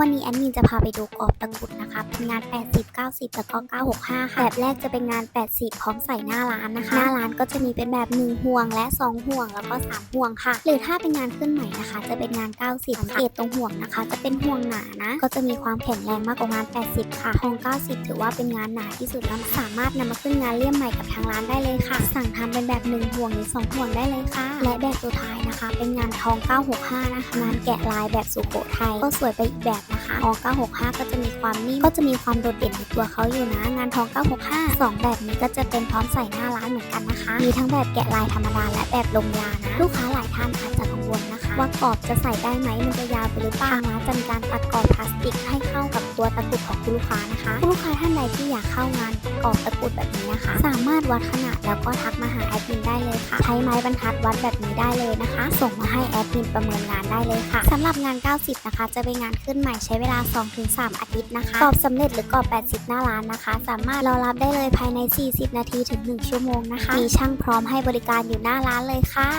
วันนี้แอดมินจะพาไปดูกรอบตะกุดนะคะเป็นงาน 80 90แล้วก็965 ค่ะ แบบแรกจะเป็นงาน 80 พร้อมใส่หน้าร้านนะคะ หน้าร้านก็จะมีเป็นแบบ 1 ห่วงและ 2 ห่วงแล้วก็ 3 ห่วงค่ะ หรือถ้าเป็นงานขึ้นใหม่นะคะ จะเป็นงาน 90สังเกตตรงห่วงนะคะ จะเป็นห่วงหนานะ ก็จะมีความแข็งแรงมากกว่างาน 80 ค่ะทอง90 ถือว่าเป็นงานหนาที่สุดแล้วสามารถนำมาขึ้นงานเลี่ยมใหม่กับทางร้านได้เลยค่ะ สั่งทำเป็นแบบ 1 ห่วงหรือ 2 ห่วงได้เลยค่ะ และแบบสุดท้ายนะคะ เป็นงานทอง 965 นะคะ งานแกะลายแบบสุโขทัยก็สวยไปอีกแบบ Bye. นะคะทอง965 ก็จะมีความนิ่มก็จะมีความโดดเด่นในตัวเขาอยู่นะ งานทอง 965สองแบบนี้ก็จะเป็นพร้อมใส่หน้าร้านเหมือนกันนะคะ มีทั้งแบบแกะลายธรรมดาและแบบลงยานะ ลูกค้าหลายท่านอาจจะกังวลนะคะ ว่ากรอบจะใส่ได้ไหมมันจะยาวไปหรือเปล่าทางร้านจะมีการตัดกรอบพลาสติกให้เข้ากับตัวตะกรุดของคุณลูกค้านะคะคุณลูกค้าท่านใดที่อยากเข้างานกรอบตะกรุดแบบนี้นะคะ สามารถวัดขนาดแล้วก็ทักมาหาแอดมินได้เลยค่ะ ใช้ไม้บรรทัดวัดแบบนี้ได้เลยนะคะ ส่งมาให้แอดมินประเมินงานได้เลยค่ะสำหรับงาน 90 นะคะ จะเป็นงานขึ้นใหม่ใช้เวลา 2-3 อาทิตย์นะคะกรอบสำเร็จหรือกรอบ 80 หน้าร้านนะคะ สามารถรอรับได้เลยภายใน 40 นาทีถึง 1 ชั่วโมงนะคะ มีช่างพร้อมให้บริการอยู่หน้าร้านเลยค่ะ